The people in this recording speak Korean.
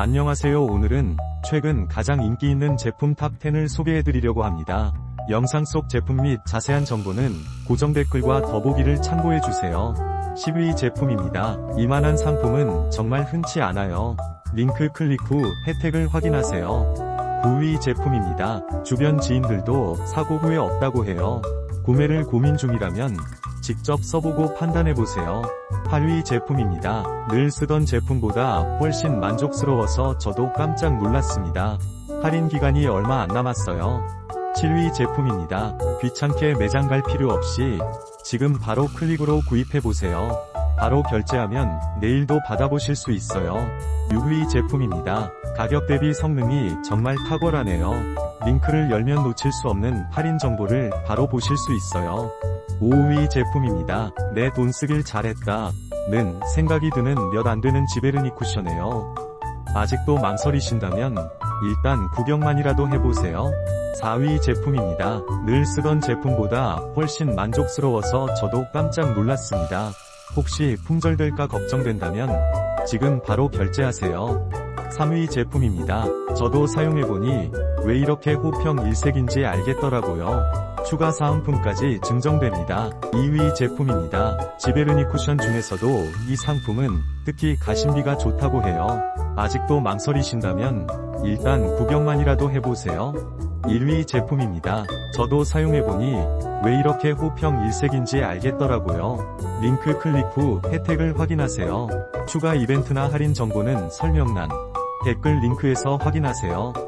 안녕하세요 오늘은 최근 가장 인기 있는 제품 탑10을 소개해드리려고 합니다. 영상 속 제품 및 자세한 정보는 고정 댓글과 더보기를 참고해주세요. 10위 제품입니다. 이만한 상품은 정말 흔치 않아요. 링크 클릭 후 혜택을 확인하세요. 9위 제품입니다. 주변 지인들도 사고 후에 없다고 해요. 구매를 고민 중이라면 직접 써보고 판단해보세요. 8위 제품입니다. 늘 쓰던 제품보다 훨씬 만족스러워서 저도 깜짝 놀랐습니다. 할인 기간이 얼마 안 남았어요. 7위 제품입니다. 귀찮게 매장 갈 필요 없이 지금 바로 클릭으로 구입해보세요. 바로 결제하면 내일도 받아보실 수 있어요. 6위 제품입니다. 가격 대비 성능이 정말 탁월하네요. 링크를 열면 놓칠 수 없는 할인 정보를 바로 보실 수 있어요. 5위 제품입니다. 내 돈 쓰길 잘했다. 는 생각이 드는 몇 안 되는 지베르니 쿠션이에요. 아직도 망설이신다면 일단 구경만이라도 해보세요. 4위 제품입니다. 늘 쓰던 제품보다 훨씬 만족스러워서 저도 깜짝 놀랐습니다. 혹시 품절될까 걱정된다면 지금 바로 결제하세요. 3위 제품입니다. 저도 사용해보니 왜 이렇게 호평 일색인지 알겠더라고요. 추가 사은품까지 증정됩니다. 2위 제품입니다. 지베르니 쿠션 중에서도 이 상품은 특히 가심비가 좋다고 해요. 아직도 망설이신다면 일단 구경만이라도 해보세요. 1위 제품입니다. 저도 사용해보니 왜 이렇게 호평 일색인지 알겠더라고요. 링크 클릭 후 혜택을 확인하세요. 추가 이벤트나 할인 정보는 설명란, 댓글 링크에서 확인하세요.